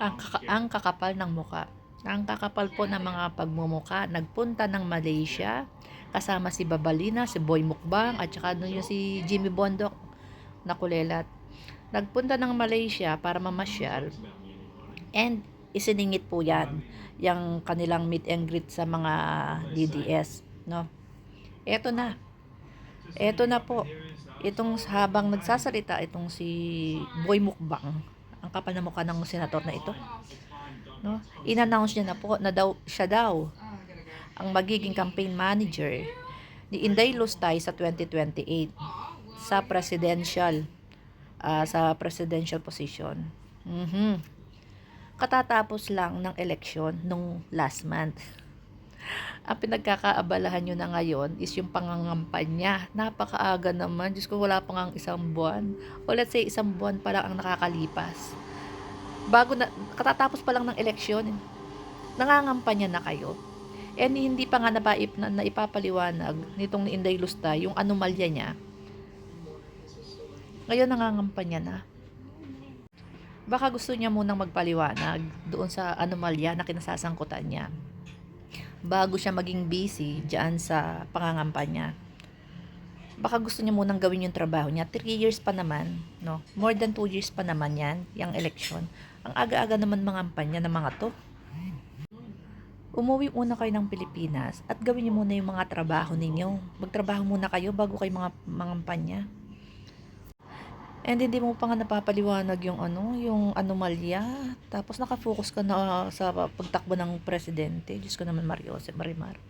ang, kaka- ang kakapal ng muka. Ang kakapal po ng mga pagmumuka, nagpunta ng Malaysia, kasama si Babalina, si Boy Mukbang, at saka doon yung si Jimmy Bondok na kulelat. Nagpunta ng Malaysia para mamasyal, and isiningit po yan, yung kanilang meet and greet sa mga DDS, no? Eto na. Eto na po. Itong habang nagsasalita itong si Boy Mukbang, ang kapal na mukha ng senator na ito. No? In-announce niya na po na daw siya daw ang magiging campaign manager ni Inday Lustay sa 2028 sa presidential ah, sa presidential position. Mhm. Katatapos lang ng election nung last month. Ang pinagkakaabalahan nyo na ngayon is yung pangangampanya. Napakaaga naman. Diyos ko, wala pa nga isang buwan. O let's say, isang buwan pa lang ang nakakalipas. Bago na, katatapos pa lang ng eleksyon, nangangampanya na kayo. And hindi pa nga napaip, na, naipapaliwanag nitong ni Inday Lusta yung anomalya niya. Ngayon nangangampanya na. Baka gusto niya munang magpaliwanag doon sa anomalya na kinasasangkutan niya bago siya maging busy dyan sa pangangampanya. Baka gusto niya munang gawin yung trabaho niya. 3 years pa naman, no? More than 2 years pa naman yan, yung election. Ang aga-aga naman mangampanya ng mga to. Umuwi muna kayo ng Pilipinas at gawin niyo muna yung mga trabaho ninyo. Magtrabaho muna kayo bago kayo mga mangampanya. And hindi mo pa nga napapaliwanag yung ano, yung anomalya. Tapos nakafocus ka na sa pagtakbo ng presidente. Diyos ko naman Mario Jose Marimar.